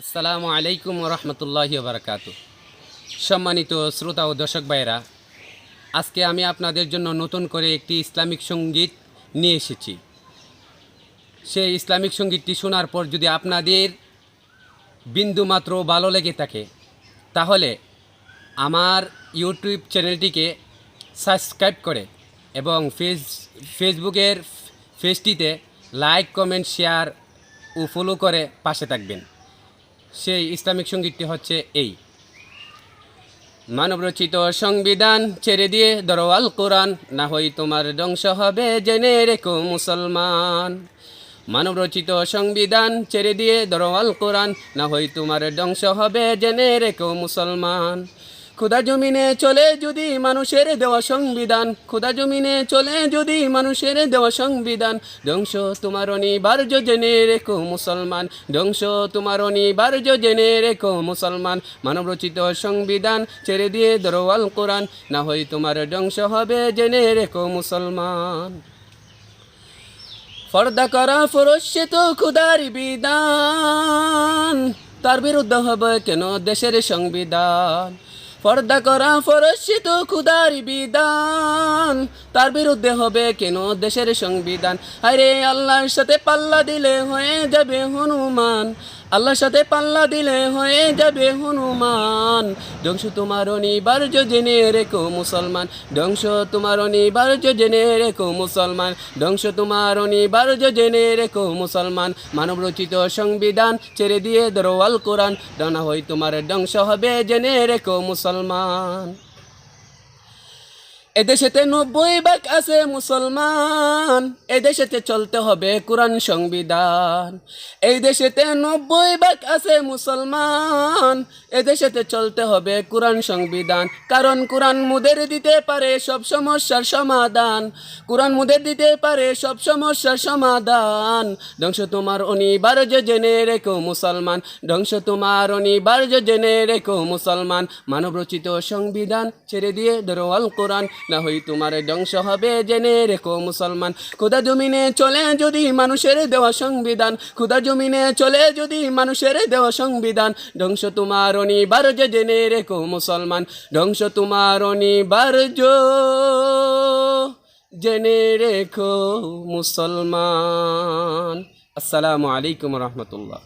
আসসালামু আলাইকুম রহমতুল্লাহি বারকাত সম্মানিত শ্রোতা ও দর্শক ভাইরা আজকে আমি আপনাদের জন্য নতুন করে একটি ইসলামিক সংগীত নিয়ে এসেছি। সেই ইসলামিক সঙ্গীতটি শোনার পর যদি আপনাদের বিন্দুমাত্র ভালো লেগে থাকে, তাহলে আমার ইউটিউব চ্যানেলটিকে সাবস্ক্রাইব করে এবং ফেস, ফেসবুকের পেজটিতে লাইক, কমেন্ট, শেয়ার ও ফলো করে পাশে থাকবেন। সেই ইসলামিক সঙ্গীতটি হচ্ছে এই। মানবরচিত সংবিধান ছেড়ে দিয়ে দরওয়াল কোরআন, না হই তোমার ধ্বংস হবে, জেনে রেখো মুসলমান। মানবরচিত সংবিধান ছেড়ে দিয়ে দরওয়াল কোরআন, না হই তোমার ধ্বংস হবে, জেনে রেখো মুসলমান। খুদা জমিনে চলে যদি মানুষের দেওয়া সংবিধান খুদা জমিনে চলে যদি মানুষের দেওয়া সংবিধান, ধ্বংস তোমার অনিবার্য জেনে রেখো মুসলমান, ধ্বংস তোমার অনিবার্য জেনে রেখো মুসলমান। মানবরচিত সংবিধান ছেড়ে দিয়ে দরওয়াল কোরআন, না হয় তোমার ধ্বংস হবে জেনে রেখো মুসলমান। ফর্দা করা ফরসে তো খুদার বিধান, তার বিরুদ্ধে হবে কেন দেশের সংবিধান? পর্দা করা ফরসে তো খুদার বিধান। তার বিরুদ্ধে হবে কেন দেশের সংবিধান? আরে আল্লাহর সাথে পাল্লা দিলে হয়ে যাবে হনুমান। আল্লাহর সাথে পাল্লা দিলে হয়ে যাবে হনুমান। ধ্বংস তোমার অনিবার্য জেনে রেখো মুসলমান। ধ্বংস তোমার অনিবার্য জেনে রেখো মুসলমান। ধ্বংস তোমার অনিবার্য জেনে রেখো মুসলমান। মানব রচিত সংবিধান ছেড়ে দিয়ে দরওয়াল কোরআন। ডানা হই তোমার ধ্বংস হবে জেনে রেখো মুসলমান। Salman. এদেশেতে নব্বই ভাগ আছে মুসলমান। এই দেশেতে চলতে হবে কোরআন সংবিধান। এই দেশেতে নব্বই ভাগ আছে মুসলমান। এই দেশেতে চলতে হবে কোরআন সংবিধান। কারণ কোরআন মুদের দিতে পারে সব সমস্যার সমাধান। কোরআন মুদের দিতে পারে সব সমস্যার সমাধান। ধ্বংস তোমার অনিবার্য জেনে রেখো মুসলমান। ধ্বংস তোমার অনিবার্য জেনে রেখো মুসলমান। মানব রচিত সংবিধান ছেড়ে দিয়ে দরওয়াল কোরআন না হই তোমার ধ্বংস হবে, জেনে রেখো মুসলমান। খুদা জমিনে চলে যদি মানুষের দেওয়া সংবিধান খুদা জমিনে চলে যদি মানুষের দেওয়া সংবিধান, ধ্বংস তোমার অনিবার্য, জেনে রেখো মুসলমান। ধ্বংস তোমার অনিবার্য, জেনে রেখো মুসলমান। আসসালামু আলাইকুম রহমতুল্লাহ।